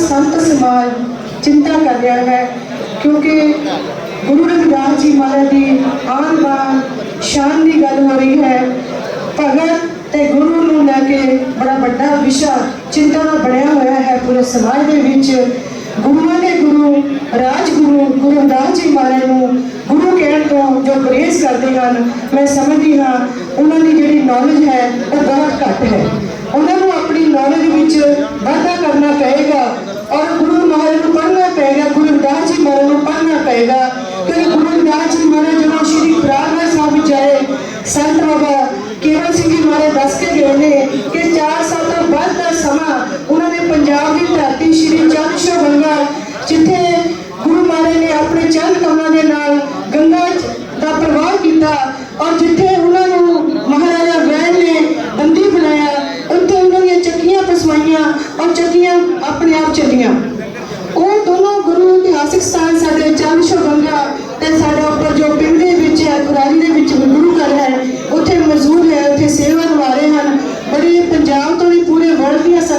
ਸੰਤ ਸਮਾਜ ਚਿੰਤਾ ਕਰ ਰਿਹਾ ਹੈ, ਕਿਉਂਕਿ ਗੁਰੂ ਰਵਿਦਾਸ ਜੀ ਮਹਾਰਾਜ ਦੀ ਆਨ ਬਾਨ ਸ਼ਾਨ ਦੀ ਗੱਲ ਹੋ ਰਹੀ ਹੈ। ਭਗਤ ਤੇ ਗੁਰੂ ਨੂੰ ਲੈ ਕੇ ਬੜਾ ਵੱਡਾ ਵਿਸ਼ਾ ਚਿੰਤਾ ਦਾ ਬਣਿਆ ਹੋਇਆ ਹੈ ਪੂਰੇ ਸਮਾਜ ਦੇ ਵਿੱਚ। ਗੁਰੂਆਂ ਦੇ ਗੁਰੂ, ਰਾਜਗੁਰੂ, ਗੁਰੂ ਰਵਿਦਾਸ ਜੀ ਮਹਾਰਾਜ ਨੂੰ ਗੁਰੂ ਕਹਿਣ ਤੋਂ ਜੋ ਪ੍ਰੇਸ ਕਰਦੇ ਹਨ, ਮੈਂ ਸਮਝਦੀ ਹਾਂ, ਉਹਨਾਂ ਦੀ ਜਿਹੜੀ ਨੌਲੇਜ ਹੈ, ਉਹ ਬਹੁਤ ਘੱਟ ਹੈ ਉਹਨਾਂ ਨੂੰ ਆਪਣੀ ਨੌਲੇਜ ਵਿੱਚ ਵਾਧਾ ਕਰਨਾ ਪਏਗਾ ਔਰ ਗੁਰੂ ਮਹਾਰਾਜ ਨੂੰ ਪੜ੍ਹਨਾ ਪਏਗਾ ਗੁਰੂ ਰਵਿਦਾਸ ਜੀ ਮਹਾਰਾਜ ਨੂੰ ਪੜ੍ਹਨਾ ਪਏਗਾ ਕਿ ਗੁਰੂ ਰਵਿਦਾਸ ਜੀ ਮਹਾਰਾਜ ਜਦੋਂ ਸ਼੍ਰੀ ਪ੍ਰਾਰਥਨਾ ਸਾਹਿਬ ਵਿੱਚ ਆਏ ਸੰਤ ਬਾਬਾ ਕੇਵਲ ਸਿੰਘ ਜੀ ਮਹਾਰਾਜ ਦੱਸ ਕੇ ਗਏ ਨੇ ਕਿ 4 ਸਾਲ ਤੋਂ ਬਾਅਦ ਦਾ ਸਮਾਂ ਉਹਨਾਂ ਨੇ ਪੰਜਾਬ ਦੀ ਧਰਤੀ ਸ਼੍ਰੀ ਚੰਦ ਗੰਗਾ, ਜਿੱਥੇ ਗੁਰੂ ਮਹਾਰਾਜ ਨੇ ਆਪਣੇ ਚੰਦ ਕਮਲਾਂ ਦੇ ਨਾਲ ਗੰਗਾ ਦਾ ਪ੍ਰਵਾਹ ਕੀਤਾ ਔਰ ਜਿੱਥੇ ਉਹਨਾਂ ਨੂੰ ਮਹਾਰਾਜਾ ਵੈਣ ਨੇ ਬੰਦੀ ਬਣਾਇਆ, ਉੱਥੇ ਉਹਨਾਂ ਦੀਆਂ ਚੱਕੀਆਂ ਪਸਵਾਈਆਂ ਔਰ ਚੱਕੀਆਂ ਆਪਣੇ ਆਪ ਚੱਲੀਆਂ। ਉਹ ਦੋਨੋਂ ਗੁਰੂ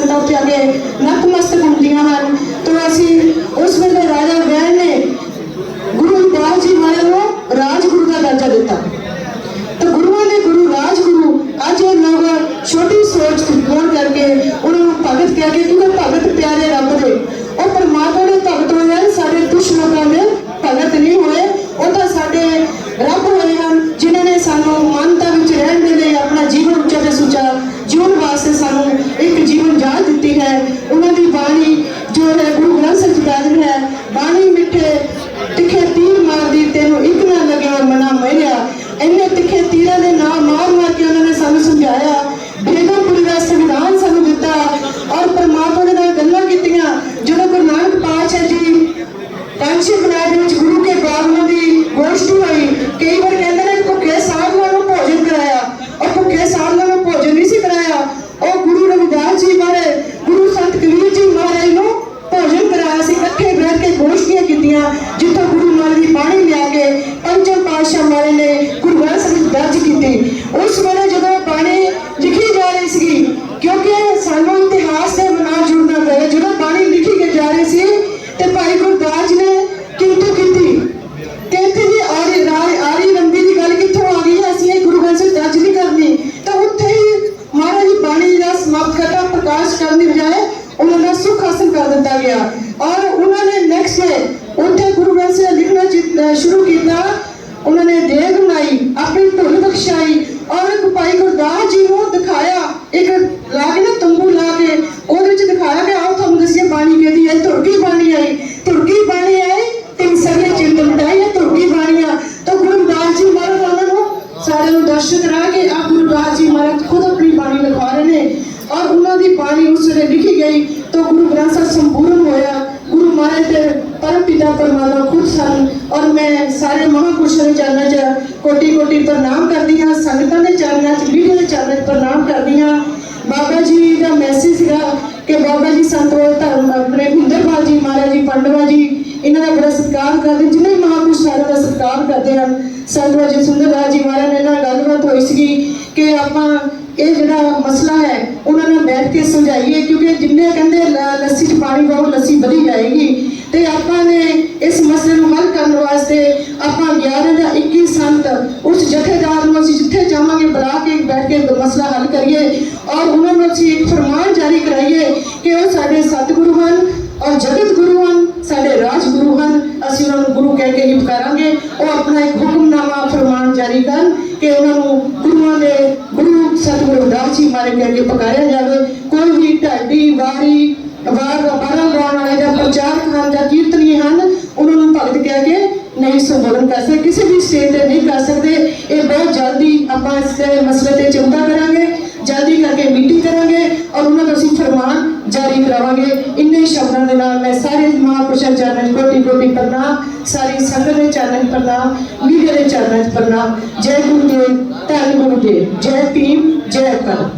ਸੰਗਤਾਂ ਉੱਥੇ ਆ। ਕੇ ਨਤਮਸਤਕ ਹੁੰਦੀਆਂ ਹਨ। ਤੋਂ ਅਸੀਂ ਉਸ ਵੇਲੇ ਰਾਜਾ ਵੈਣ ਨੇ ਗੁਰੂ ਰਵਿਦਾਸ ਜੀ ਮਹਾਰਾਜ ਨੂੰ ਰਾਜਗੁਰੂ ਦਾ ਦਰਜਾ ਦਿੱਤਾ। ਤੇ ਗੁਰੂਆਂ ਦੇ ਗੁਰੂ ਰਾਜਗੁਰੂ ਅੱਜ ਇਹ ਲੋਕ ਛੋਟੀ ਸੋਚ ਹੋਣ ਕਰਕੇ ਉਹਨਾਂ ਨੂੰ ਭਗਤ ਕਹਿ ਕੇ ਕਿਉਂਕਿ ਭਗਤ ਪਿਆਰੇ ਗੋਸ਼ਟੀਆਂ ਜਿੱਥੋਂ ਗੁਰੂ ਮਹਾਰਾਜ ਦੀ ਬਾਣੀ ਲਿਆ ਕੇ ਪੰਜਮ ਪਾਤਸ਼ਾਹ ਮਹਾਰਾਜ ਨੇ ਗੁਰੂ ਗ੍ਰੰਥ ਸਾਹਿਬ ਵਿੱਚ ਦਰਜ ਕੀਤੀ। ਉਸ ਵੇਲੇ ਜਦੋਂ ਬਾਣੀ ਲਿਖੀ ਜਾ ਰਹੀ ਸੀ ਕਿਉਂਕਿ ਸਾਨੂੰ ਇਤਿਹਾਸ ਦੇ ਨਾਲ ਜੁੜਨਾ ਪਿਆ ਜਦੋਂ ਬਾਣੀ ਲਿਖੀ ਕੇ ਜਾ ਰਹੀ ਸੀ, ਤੇ ਭਾਈ ਗੁਰਦਾਸ ਜੀ ਨੇ ਕਿੰਤੂ ਕੀਤੀ। ਤੇ ਜੀ ਆਰੀ ਰਾਜ ਆਰੀ ਰੰਦੀ ਦੀ ਗੱਲ ਕਿੱਥੋਂ ਆ ਗਈ ਹੈ? ਅਸੀਂ ਇਹ ਗੁਰੂ ਗ੍ਰੰਥ ਸਾਹਿਬ ਦਰਜ ਨਹੀਂ ਕਰਨੀ। ਤਾਂ ਉੱਥੇ ਹੀ ਮਹਾਰਾਜ ਜੀ ਬਾਣੀ ਦਾ ਸਮਾਪਤ ਕਰਤਾ ਪ੍ਰਕਾਸ਼ ਕਰਨ ਦੀ ਬਜਾਏ ਉਹਨਾਂ ਦਾ ਸੁਖ ਹਾਸਲ ਕਰ ਦਿੱਤਾ ਗਿਆ। ਔਰ ਉਹਨਾਂ ਨੇ ਨੈਕਸਟ ਡੇ ਉੱਥੇ ਗੁਰੂ ਗ੍ਰੰਥ ਸਾਹਿਬ ਲਿਖਣਾ ਸ਼ੁਰੂ ਕੀਤਾ। ਉਹਨਾਂ ਨੇ ਦੇਗ ਬਣਾਈ ਆਪਣੀ ਧੁਨ ਬਖਸ਼ਾਈ ਔਰ ਇੱਕ ਭਾਈ ਗੁਰਦਾਸ ਜੀ ਨੂੰ ਦਿਖਾਇਆ। ਇੱਕ ਲਾ ਕੇ ਨਾ ਤੰਬੂ ਲਾ ਕੇ, ਉਹਦੇ ਵਿੱਚ ਦਿਖਾਇਆ ਕਿ ਆਓ ਤੁਹਾਨੂੰ ਦੱਸੀਏ, ਬਾਣੀ ਕਿਹਦੀ ਹੈ ਤੁਰਕੀ ਬਾਣੀ ਆਈ। ਤੁਰਕੀ ਬਾਣੀ ਆਈ, ਤਿੰਨ ਸਭੇ ਚਿੰਤ ਮਿਟਾਈ ਹੈ ਤੁਰਕੀ ਬਾਣੀਆਂ ਤਾਂ ਗੁਰੂ ਜੀ ਮਹਾਰਾਜ ਉਹਨਾਂ ਨੂੰ ਸਾਰਿਆਂ ਨੂੰ ਦਰਸ਼ਨ ਕਰਾ ਕੇ ਆਪ ਗੁਰਦਾਸ ਜੀ ਮਹਾਰਾਜ ਖੁਦ ਆਪਣੀ ਬਾਣੀ ਲਿਖਾ ਰਹੇ ਨੇ। ਔਰ ਉਹਨਾਂ ਦੀ ਬਾਣੀ ਉਸ ਵੇਲੇ ਲਿਖੀ ਗਈ। ਤਾਂ ਗੁਰੂ ਗ੍ਰੰਥ ਸਾਹਿਬ ਸੰਪੂਰਨ ਹੋਇਆ। ਗੁਰੂ ਮਹਾਰਾਜ ਦੇ ਪਰਮ ਪਿਤਾ ਪਰਮਾਤਮਾ ਖੁਦ ਸਨ ਔਰ ਮੈਂ ਸਾਰੇ ਮਹਾਂਪੁਰਸ਼ਾਂ ਦੇ ਚਰਨਾਂ 'ਚ ਕੋਟੀ ਕੋਟੀ ਪ੍ਰਣਾਮ ਕਰਦੀ ਹਾਂ ਸੰਗਤਾਂ ਦੇ ਚਰਨਾਂ 'ਚ ਵੀਡੀਓ ਦੇ ਚਰਨਾਂ 'ਚ ਪ੍ਰਣਾਮ ਕਰਦੀ ਹਾਂ ਬਾਬਾ ਜੀ ਦਾ ਮੈਸੇਜ ਸੀਗਾ ਕਿ ਬਾਬਾ ਜੀ ਸੰਤੋਲ ਧਰਮ ਆਪਣੇ ਹਿੰਦਰਪਾਲ ਜੀ ਮਹਾਰਾਜ ਜੀ ਪੰਡਵਾ ਜੀ ਇਹਨਾਂ ਦਾ ਬੜਾ ਸਤਿਕਾਰ ਕਰਦੇ ਜਿੰਨੇ ਮਹਾਂਪੁਰਸ਼ ਸਾਰਿਆਂ ਦਾ ਸਤਿਕਾਰ ਕਰਦੇ ਹਨ ਸੰਤਵਾ ਜੀ ਸੁੰਦਰਰਾਜ ਜੀ ਮਹਾਰਾਜ ਨੇ ਨਾਲ ਗੱਲਬਾਤ ਹੋਈ ਸੀਗੀ ਕਿ ਆਪਾਂ ਇਹ ਜਿਹੜਾ ਮਸਲਾ ਹੈ ਉਹਨਾਂ ਨਾਲ ਬੈਠ ਕੇ ਸੁਲਝਾਈਏ ਕਿਉਂਕਿ ਜਿੰਨੇ ਕਹਿੰਦੇ ਲੱਸੀ 'ਚ ਪਾਣੀ ਪਾਓ ਲੱਸੀ ਵਧੀ ਜਾਏਗੀ ਤੇ ਆਪਾਂ ਨੇ ਇਸ ਮਸਲੇ ਨੂੰ ਹੱਲ ਕਰਨ ਵਾਸਤੇ ਆਪਾਂ 11 ਜਾਂ 21 ਸੰਤ ਉਸ ਜਥੇਦਾਰ ਨੂੰ ਅਸੀਂ ਜਿੱਥੇ ਜਾਵਾਂਗੇ, ਬੁਲਾ ਕੇ ਬੈਠ ਕੇ ਮਸਲਾ ਹੱਲ ਕਰੀਏ ਔਰ ਉਹਨਾਂ ਨੂੰ ਅਸੀਂ ਇੱਕ ਫਰਮਾਨ ਜਾਰੀ ਕਰਾਈਏ ਕਿ ਉਹ ਸਾਡੇ ਸਤਿਗੁਰੂ ਹਨ ਔਰ ਜਗਤ ਗੁਰੂ ਹਨ, ਸਾਡੇ ਰਾਜਗੁਰੂ ਹਨ। ਅਸੀਂ ਉਹਨਾਂ ਨੂੰ ਗੁਰੂ ਕਹਿ ਕੇ ਹੀ ਪੁਕਾਰਾਂਗੇ। ਉਹ ਆਪਣਾ ਇੱਕ ਹੁਕਮਨਾਮਾ, ਫਰਮਾਨ ਜਾਰੀ ਕਰਨ ਕਿ ਉਹਨਾਂ ਨੂੰ ਗੁਰੂਆਂ ਦੇ ਗੁਰੂ ਸਤਿਗੁਰੂ ਰਵਿਦਾਸ ਜੀ ਮਾਰੇ ਕਹਿ ਕੇ ਪੁਕਾਰਿਆ ਜਾਵੇ। ਕੋਈ ਵੀ ਢਾਡੀ, ਵਾਰੀ ਬਾਰਾਂ ਗਾਉਣ ਵਾਲੇ ਜਾਂ ਪ੍ਰਚਾਰਕ ਹਨ ਜਾਂ ਕੀਰਤਨੀ ਹਨ ਉਹਨਾਂ ਨੂੰ ਭਗਤ ਕਹਿ ਕੇ ਨਹੀਂ ਸੰਬੋਧਨ ਕਰ ਸਕਦੇ ਕਿਸੇ ਵੀ ਸਟੇਜ ਤੇ ਨਹੀਂ ਕਰ ਸਕਦੇ ਇਹ ਬਹੁਤ ਜਲਦੀ ਆਪਾਂ ਇਸ ਤੇ ਮਸਲੇ ਤੇ ਚਿੰਤਾ ਕਰਾਂਗੇ, ਜਲਦੀ ਕਰਕੇ ਮੀਟਿੰਗ ਕਰਾਂਗੇ ਔਰ ਉਹਨਾਂ ਨੂੰ ਅਸੀਂ ਫਰਮਾਨ ਜਾਰੀ ਕਰਾਵਾਂਗੇ। ਇੰਨੇ ਸ਼ਬਦਾਂ ਦੇ ਨਾਲ ਮੈਂ ਸਾਰੇ ਮਹਾਂਪੁਰਸ਼ਾਂ ਚਰਨਾਂ 'ਚ ਕੋਟੀ ਕੋਟੀ ਪ੍ਰਣਾਮ, ਸਾਰੀ ਸੰਗਤ ਦੇ ਚਰਨਾਂ 'ਚ ਪ੍ਰਣਾਮ, ਮੀਡੀਆ ਦੇ ਚਰਨਾਂ 'ਚ ਪ੍ਰਣਾਮ। ਜੈ ਗੁਰੂਦੇਵ ਧੰਨ ਗੁਰੂ ਦੇਵ ਜੈ ਭੀਮ, ਜੈ ਕਰਮ